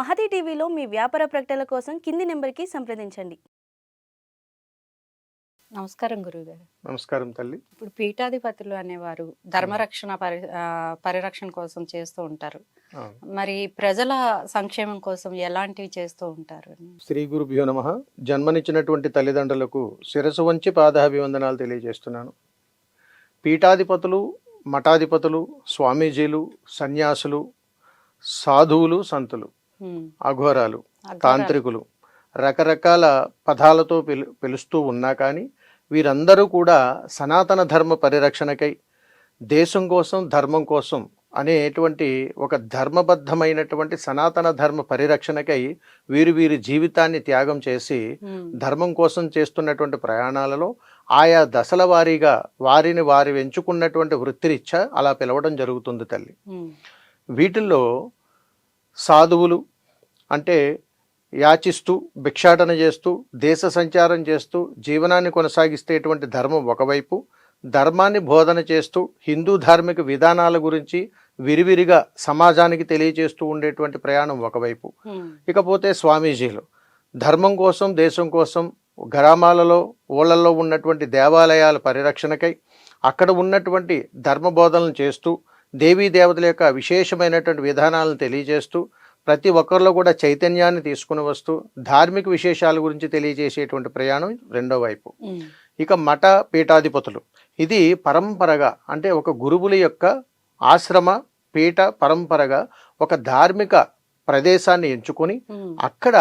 మహతి టీవీలో మీ వ్యాపార ప్రకటనల కోసం కింది నెంబర్కి సంప్రదించండి. నమస్కారం గురువుగారు. నమస్కారం తల్లి. ఇప్పుడు పీఠాధిపతులు అనేవారు ధర్మరక్షణ పరి పరిరక్షణ కోసం చేస్తూ ఉంటారు. మరి ప్రజల సంక్షేమం కోసం ఎలాంటివి చేస్తూ ఉంటారు? శ్రీ గురుభ్యో నమ. జన్మనిచ్చినటువంటి తల్లిదండ్రులకు శిరసు వంచి పాదాభివందనాలు తెలియజేస్తున్నాను. పీఠాధిపతులు మఠాధిపతులు స్వామీజీలు సన్యాసులు సాధువులు సంతులు. అఘోరాలు. తాంత్రికులు రకరకాల పదాలతో పిలు పిలుస్తూ ఉన్నా కానీ వీరందరూ కూడా సనాతన ధర్మ పరిరక్షణకై దేశం కోసం ధర్మం కోసం అనేటువంటి ఒక ధర్మబద్ధమైనటువంటి సనాతన ధర్మ పరిరక్షణకై వీరు వీరి జీవితాన్ని త్యాగం చేసి ధర్మం కోసం చేస్తున్నటువంటి ప్రయాణాలలో ఆయా దశల వారీగా వారిని వారి ఎంచుకున్నటువంటి వృత్తిరీత్యా అలా పిలవడం జరుగుతుంది తల్లి. వీటిల్లో సాధువులు అంటే యాచిస్తూ భిక్షాటన చేస్తూ దేశ సంచారం చేస్తూ జీవనాన్ని కొనసాగిస్తేటువంటి ధర్మం ఒకవైపు ధర్మాన్ని బోధన చేస్తూ హిందూ ధార్మిక విధానాల గురించి విరివిరిగా సమాజానికి తెలియజేస్తూ ఉండేటువంటి ప్రయాణం ఒకవైపు. ఇకపోతే స్వామీజీలు ధర్మం కోసం దేశం కోసం గ్రామాలలో ఊళ్ళల్లో ఉన్నటువంటి దేవాలయాల పరిరక్షణకై అక్కడ ఉన్నటువంటి ధర్మ బోధనలు చేస్తూ దేవీ దేవతల యొక్క విశేషమైనటువంటి విధానాలను తెలియజేస్తూ ప్రతి ఒక్కరిలో కూడా చైతన్యాన్ని తీసుకుని వస్తూ ధార్మిక విశేషాల గురించి తెలియజేసేటువంటి ప్రయాణం రెండో వైపు. ఇక మఠ పీఠాధిపతులు. ఇది పరంపరగా అంటే ఒక గురువుల యొక్క ఆశ్రమ పీఠ పరంపరగా ఒక ధార్మిక ప్రదేశాన్ని ఎంచుకొని అక్కడ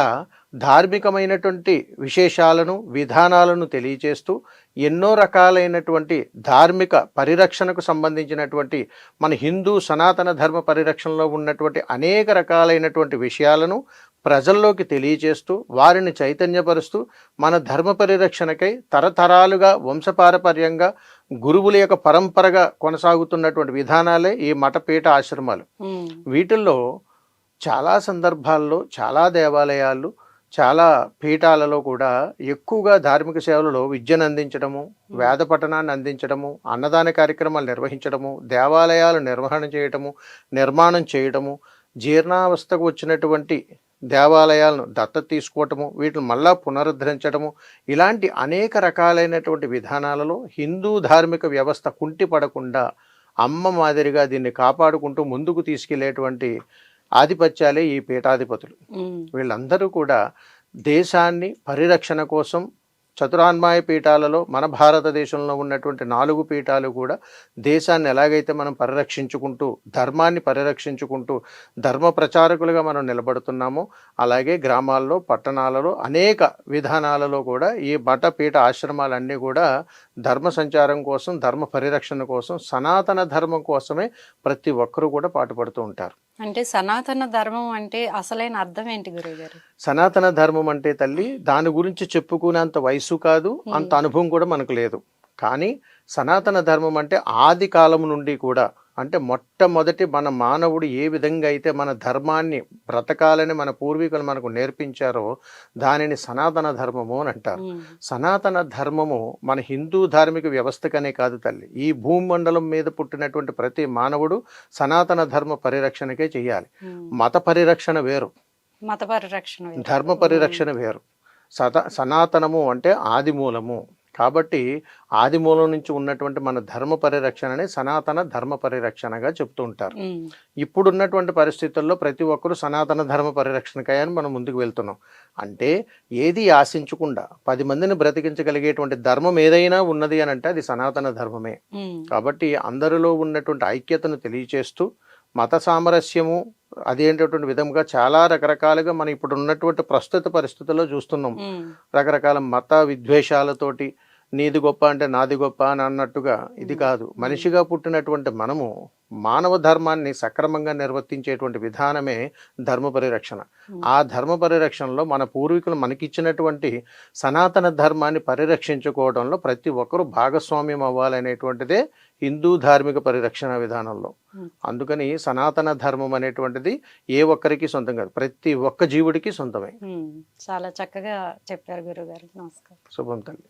ధార్మికమైనటువంటి విశేషాలను విధానాలను తెలియచేస్తూ ఎన్నో రకాలైనటువంటి ధార్మిక పరిరక్షణకు సంబంధించినటువంటి మన హిందూ సనాతన ధర్మ పరిరక్షణలో ఉన్నటువంటి అనేక రకాలైనటువంటి విషయాలను ప్రజల్లోకి తెలియచేస్తూ వారిని చైతన్యపరుస్తూ మన ధర్మ పరిరక్షణకై తరతరాలుగా వంశపారపర్యంగా గురువుల యొక్క పరంపరగా కొనసాగుతున్నటువంటి విధానాలే ఈ మఠపీఠ ఆశ్రమాలు. వీటిల్లో చాలా సందర్భాల్లో చాలా దేవాలయాలు చాలా పీఠాలలో కూడా ఎక్కువగా ధార్మిక సేవలలో విద్యను అందించడము వేద పఠనాన్ని అందించడము అన్నదాన కార్యక్రమాలు నిర్వహించడము దేవాలయాలు నిర్వహణ చేయటము నిర్మాణం చేయటము జీర్ణావస్థకు వచ్చినటువంటి దేవాలయాలను దత్తత తీసుకోవటము వీటిని మళ్ళా పునరుద్ధరించడము ఇలాంటి అనేక రకాలైనటువంటి విధానాలలో హిందూ ధార్మిక వ్యవస్థ కుంటిపడకుండా అమ్మ మాదిరిగా దీన్ని కాపాడుకుంటూ ముందుకు తీసుకెళ్ళేటువంటి ఆధిపత్యాలే ఈ పీఠాధిపతులు. వీళ్ళందరూ కూడా దేశాన్ని పరిరక్షణ కోసం చతురాన్మాయ పీఠాలలో మన భారతదేశంలో ఉన్నటువంటి నాలుగు పీఠాలు కూడా దేశాన్ని ఎలాగైతే మనం పరిరక్షించుకుంటూ ధర్మాన్ని పరిరక్షించుకుంటూ ధర్మ ప్రచారకులుగా మనం నిలబడుతున్నామో అలాగే గ్రామాల్లో పట్టణాలలో అనేక విధానాలలో కూడా ఈ పీఠ ఆశ్రమాలన్నీ కూడా ధర్మ సంచారం కోసం ధర్మ పరిరక్షణ కోసం సనాతన ధర్మం కోసమే ప్రతి ఒక్కరూ కూడా పాటుపడుతూ ఉంటారు. అంటే సనాతన ధర్మం అంటే అసలైన అర్థం ఏంటి గురువుగారు? సనాతన ధర్మం అంటే తల్లి దాని గురించి చెప్పుకునేంత వయసు కాదు అంత అనుభవం కూడా మనకు లేదు. కానీ సనాతన ధర్మం అంటే ఆది కాలం నుండి కూడా అంటే మొట్టమొదటి మన మానవుడు ఏ విధంగా అయితే మన ధర్మాన్ని బ్రతకాలని మన పూర్వీకులు మనకు నేర్పించారో దానిని సనాతన ధర్మము అని అంటారు. సనాతన ధర్మము మన హిందూ ధార్మిక వ్యవస్థకనే కాదు తల్లి. ఈ భూమండలం మీద పుట్టినటువంటి ప్రతి మానవుడు సనాతన ధర్మ పరిరక్షణకే చేయాలి మత పరిరక్షణ వేరు. మత పరిరక్షణ. ధర్మ పరిరక్షణ వేరు. సత సనాతనము అంటే ఆదిమూలము. కాబట్టి ఆదిమూలం నుంచి ఉన్నటువంటి మన ధర్మ పరిరక్షణనే సనాతన ధర్మ పరిరక్షణగా చెప్తూ ఉంటారు. ఇప్పుడున్నటువంటి పరిస్థితుల్లో ప్రతి ఒక్కరూ సనాతన ధర్మ పరిరక్షణకై అని మనం ముందుకు వెళ్తున్నాం. అంటే ఏది ఆశించకుండా పది మందిని బ్రతికించగలిగేటువంటి ధర్మం ఏదైనా ఉన్నది అని అంటే అది సనాతన ధర్మమే. కాబట్టి అందరిలో ఉన్నటువంటి ఐక్యతను తెలియచేస్తూ మత సామరస్యము అదేంటటువంటి విధంగా చాలా రకరకాలుగా మనం ఇప్పుడు ఉన్నటువంటి ప్రస్తుత పరిస్థితుల్లో చూస్తున్నాం. రకరకాల మత విద్వేషాలతోటి నీది గొప్ప అంటే నాది గొప్ప అని అన్నట్టుగా ఇది కాదు. మనిషిగా పుట్టినటువంటి మనము మానవ ధర్మాన్ని సక్రమంగా నిర్వర్తించేటువంటి విధానమే ధర్మ పరిరక్షణ. ఆ ధర్మ పరిరక్షణలో మన పూర్వీకులు మనకిచ్చినటువంటి సనాతన ధర్మాన్ని పరిరక్షించుకోవడంలో ప్రతి ఒక్కరూ భాగస్వామ్యం అవ్వాలనేటువంటిదే హిందూ ధార్మిక పరిరక్షణ విధానంలో. అందుకని సనాతన ధర్మం అనేటువంటిది ఏ ఒక్కరికి సొంతం కాదు. ప్రతి ఒక్క జీవుడికి సొంతమే. చాలా చక్కగా చెప్పారు గురుగారు. నమస్కారం. శుభం తల్లి.